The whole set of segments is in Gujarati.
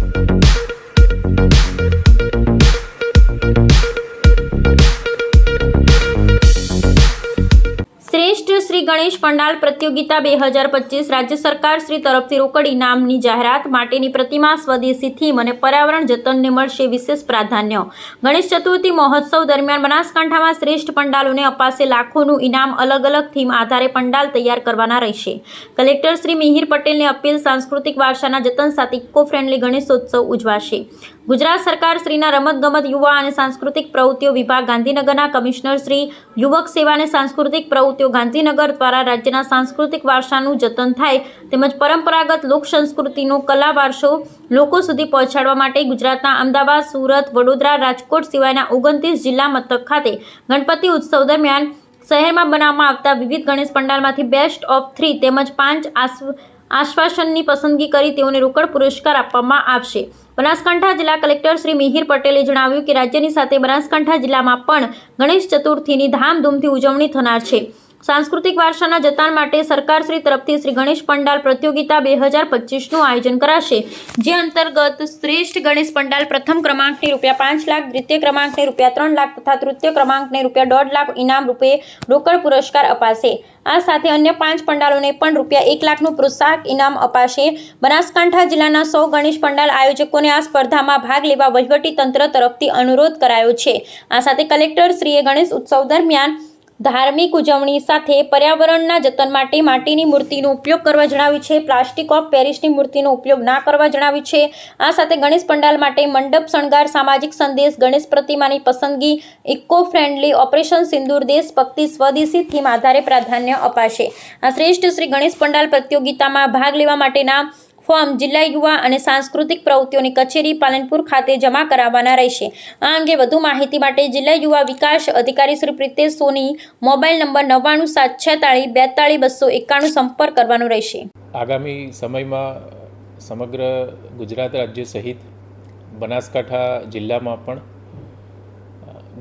thank you શ્રેષ્ઠ શ્રી ગણેશ પંડાલ પ્રતિયોગિતા બે હજાર પચીસ રાજ્ય સરકાર શ્રી તરફથી રોકડ ઇનામની જાહેરાત માટેની પ્રતિમા સ્વદેશી થીમ અને પર્યાવરણ જતનને મળશે વિશેષ પ્રાધાન્ય. ગણેશ ચતુર્થી મહોત્સવ દરમિયાન બનાસકાંઠામાં શ્રેષ્ઠ પંડાલોને અપાશે લાખોનું ઇનામ. અલગ અલગ થીમ આધારે પંડાલ તૈયાર કરવાના રહેશે. કલેક્ટર શ્રી મિહિર પટેલને અપીલ, સાંસ્કૃતિક વારસાના જતન સાથે ઇકો ફ્રેન્ડલી ગણેશોત્સવ ઉજવાશે. ગુજરાત સરકાર શ્રીના રમતગમત યુવા અને સાંસ્કૃતિક પ્રવૃત્તિઓ વિભાગ ગાંધીનગરના કમિશનર શ્રી યુવક સેવા અને સાંસ્કૃતિક પ્રવૃત્તિઓ ગાંધીનગર દ્વારા રાજ્યના સાંસ્કૃતિક વારસાનું જતન થાય તેમજ પરંપરાગત લોક સંસ્કૃતિનો કલા વારસો લોકો સુધી પહોંચાડવા માટે ગુજરાતના અમદાવાદ, સુરત, વડોદરા, રાજકોટ સિવાયના ઓગણત્રીસ જિલ્લા મથક ખાતે ગણપતિ ઉત્સવ દરમિયાન શહેરમાં બનાવવામાં આવતા વિવિધ ગણેશ પંડાલમાંથી બેસ્ટ ઓફ થ્રી તેમજ પાંચ આશ્વ આશ્વાસનની પસંદગી કરી તેઓને રોકડ પુરસ્કાર આપવામાં આવશે. બનાસકાંઠા જિલ્લા કલેક્ટર શ્રી મિહિર પટેલે જણાવ્યું કે રાજ્યની સાથે બનાસકાંઠા જિલ્લામાં પણ ગણેશ ચતુર્થીની ધામધૂમથી ઉજવણી થનાર છે. સાંસ્કૃતિક વારસાના જતન માટે સરકાર શ્રી તરફથી શ્રી ગણેશ પંડાલ પ્રતિયોગિતા બે હજાર પચીસનું આયોજન કરાશે, જે અંતર્ગત શ્રેષ્ઠ ગણેશ પંડાલ પ્રથમ ક્રમાંકને રૂપિયા પાંચ લાખ, દ્વિતીય ક્રમાંકને રૂપિયા ત્રણ લાખ તથા તૃતીય ક્રમાંકને રૂપિયા દોઢ લાખ ઇનામ રૂપે રોકડ પુરસ્કાર અપાશે. આ સાથે અન્ય પાંચ પંડાલોને પણ રૂપિયા એક લાખનું પ્રોત્સાહક ઇનામ અપાશે. બનાસકાંઠા જિલ્લાના સૌ ગણેશ પંડાલ આયોજકોને આ સ્પર્ધામાં ભાગ લેવા વહીવટી તંત્ર તરફથી અનુરોધ કરાયો છે. આ સાથે કલેક્ટર શ્રીએ ગણેશ ઉત્સવ દરમિયાન ધાર્મિક ઉજવણી સાથે પર્યાવરણના જતન માટે માટીની મૂર્તિનો ઉપયોગ કરવા જણાવ્યું છે. પ્લાસ્ટિક ઓફ પેરિસની મૂર્તિનો ઉપયોગ ના કરવા જણાવ્યું છે. આ સાથે ગણેશ પંડાલ માટે મંડપ, શણગાર, સામાજિક સંદેશ, ગણેશ પ્રતિમાની પસંદગી, ઇકો ફ્રેન્ડલી ઓપરેશન, સિંદૂર દેશભક્તિ સ્વદેશી થીમ આધારે પ્રાધાન્ય અપાશે. આ શ્રેષ્ઠ શ્રી ગણેશ પંડાલ પ્રતિયોગિતામાં ભાગ લેવા માટેના ફોર્મ જિલ્લા યુવા અને સાંસ્કૃતિક પ્રવૃત્તિઓની કચેરી પાલનપુર ખાતે જમા કરાવવાના રહેશે. આ અંગે વધુ માહિતી માટે જિલ્લા યુવા વિકાસ અધિકારી શ્રી પ્રિતેશ સોની મોબાઈલ નંબર નવ્વાણું સાત છેતાળીસ બેતાળીસ બસો એકાણું સંપર્ક કરવાનો રહેશે. આગામી સમયમાં સમગ્ર ગુજરાત રાજ્ય સહિત બનાસકાંઠા જિલ્લામાં પણ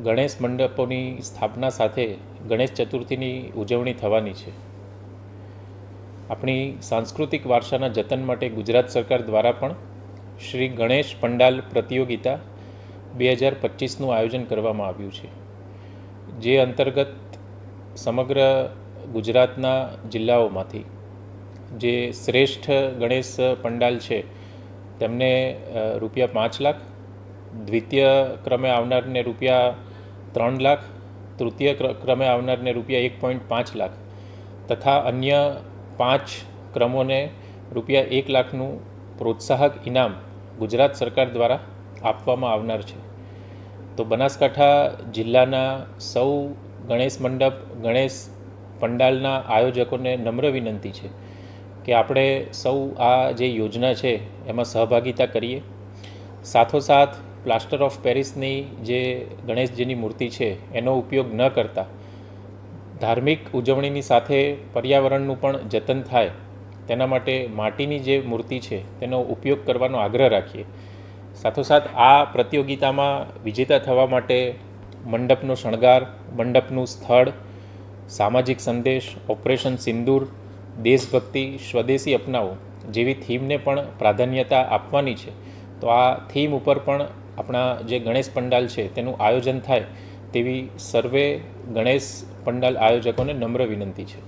ગણેશ મંડપોની સ્થાપના સાથે ગણેશ ચતુર્થીની ઉજવણી થવાની છે. આપણી સાંસ્કૃતિક વારસાના જતન માટે ગુજરાત સરકાર દ્વારા પણ શ્રી ગણેશ પંડાલ પ્રતિયોગિતા બે હજાર પચીસનું આયોજન કરવામાં આવ્યું છે. જે અંતર્ગત સમગ્ર ગુજરાતના જિલ્લાઓમાંથી જે શ્રેષ્ઠ ગણેશ પંડાલ છે, તેમને રૂપિયા પાંચ લાખ, દ્વિતીય ક્રમે આવનારને રૂપિયા ત્રણ લાખ, તૃતીય ક્ર- ક્રમે આવનારને રૂપિયા એક પોઈન્ટ પાંચ લાખ તથા અન્ય પાંચ ક્રમોને રૂપિયા એક લાખનું પ્રોત્સાહક ઇનામ ગુજરાત સરકાર દ્વારા આપવામાં આવનાર છે. તો બનાસકાંઠા જિલ્લાના સૌ ગણેશ મંડપ, ગણેશ પંડાલના આયોજકોને નમ્ર વિનંતી છે કે આપણે સૌ આ જે યોજના છે એમાં સહભાગિતા કરીએ. સાથોસાથ પ્લાસ્ટર ઓફ પેરિસની જે ગણેશજીની મૂર્તિ છે એનો ઉપયોગ ન કરતા ધાર્મિક ઉજવણીની સાથે પર્યાવરણનું પણ જતન થાય, તેના માટે માટીની જે મૂર્તિ છે, તેનો ઉપયોગ કરવાનો આગ્રહ રાખીએ. સાથોસાથ આ પ્રતિયોગિતામાં વિજેતા થવા માટે મંડપનો શણગાર, મંડપનું સ્થળ, સામાજિક સંદેશ, ઓપરેશન સિંદૂર, દેશભક્તિ, સ્વદેશી અપનાવો જેવી થીમને પણ પ્રાધાન્યતા આપવાની છે. તો આ થીમ ઉપર પણ આપણા જે ગણેશ પંડાલ છે, તેનું આયોજન થાય તેવી સર્વે ગણેશ પંડાલ આયોજકોને નમ્ર વિનંતી છે.